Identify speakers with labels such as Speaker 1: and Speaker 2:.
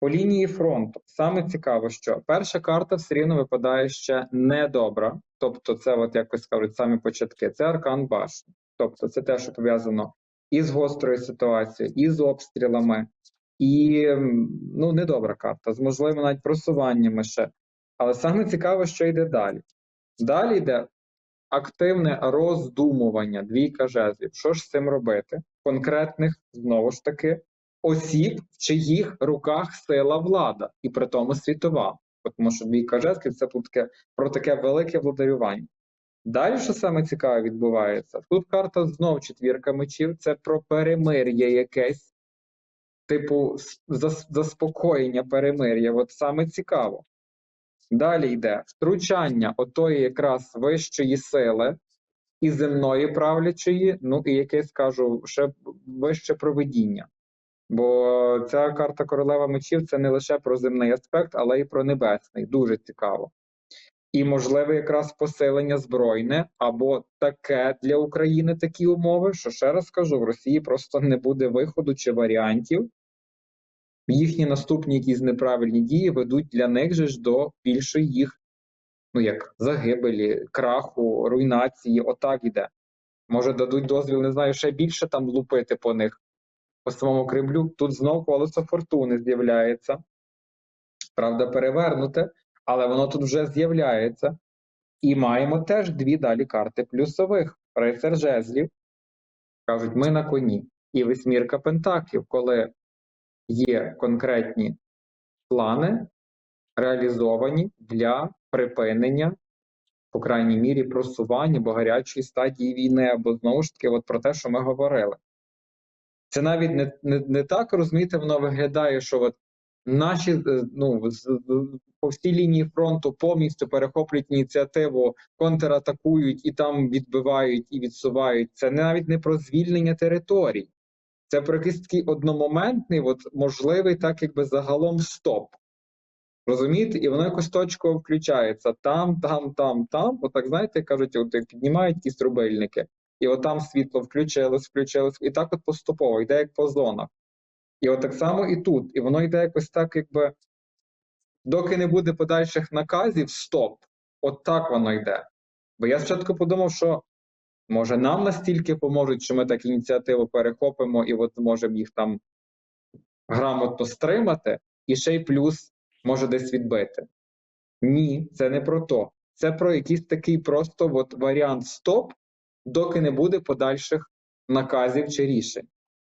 Speaker 1: По лінії фронту саме цікаво, що перша карта все рівно випадає ще недобра. Тобто, це, от якось кажуть, самі початки. Це аркан башні. Тобто, це те, що пов'язано і з гострою ситуацією, і з обстрілами, і ну, недобра карта, з можливо навіть просуваннями ще. Але саме цікаво, що йде далі. Далі йде активне роздумування, двійка жезлів. Що ж з цим робити? Конкретних, знову ж таки, осіб, в чиїх руках сила влада, і при тому світова. Тому що двійка жезлів це тут таке, про таке велике владарювання. Далі, що саме цікаве відбувається? Тут карта знов четвірка мечів, це про перемир'я якесь, типу зас- заспокоєння перемир'я. От саме цікаво. Далі йде втручання отої якраз вищої сили і земної правлячої, ну і якесь скажу, ще вище проведіння. Бо ця карта королева мечів це не лише про земний аспект, але й про небесний. Дуже цікаво. І можливе якраз посилення збройне або таке для України такі умови, що ще раз кажу, в Росії просто не буде виходу чи варіантів. Їхні наступні якісь неправильні дії ведуть для них же ж до більшої їх, ну як загибелі, краху, руйнації. Отак іде. Може, дадуть дозвіл, не знаю, ще більше там лупити по них, по самому Кремлю. Тут знов колесо фортуни з'являється. Правда, перевернуте, але воно тут вже з'являється. І маємо теж дві далі карти плюсових. Рицар жезлів. Кажуть, ми на коні. І восьмірка пентаклів, коли є конкретні плани, реалізовані для припинення, по крайній мірі, просування або гарячої стадії війни, або знову ж таки, от про те, що ми говорили. Це навіть не, не, не так розумієте, воно виглядає, що от наші е, ну, по всій лінії фронту повністю перехоплюють ініціативу, контратакують і там відбивають і відсувають. Це навіть не про звільнення територій. Це про якийсь такий одномоментний, от можливий, так якби загалом стоп. Розумієте? І воно якось точково включається там, там, там, там. Отак, знаєте, кажуть, от піднімають якісь рубильники, і от там світло включилось, включилось, і так от поступово йде як по зонах. І от так само і тут. І воно йде якось так, якби доки не буде подальших наказів, стоп. От так воно йде. Бо я спочатку подумав, що може нам настільки поможуть, що ми так ініціативу перехопимо і от зможемо їх там грамотно стримати, і ще й плюс може десь відбити. Ні, це не про то. Це про якийсь такий просто от варіант стоп, доки не буде подальших наказів чи рішень.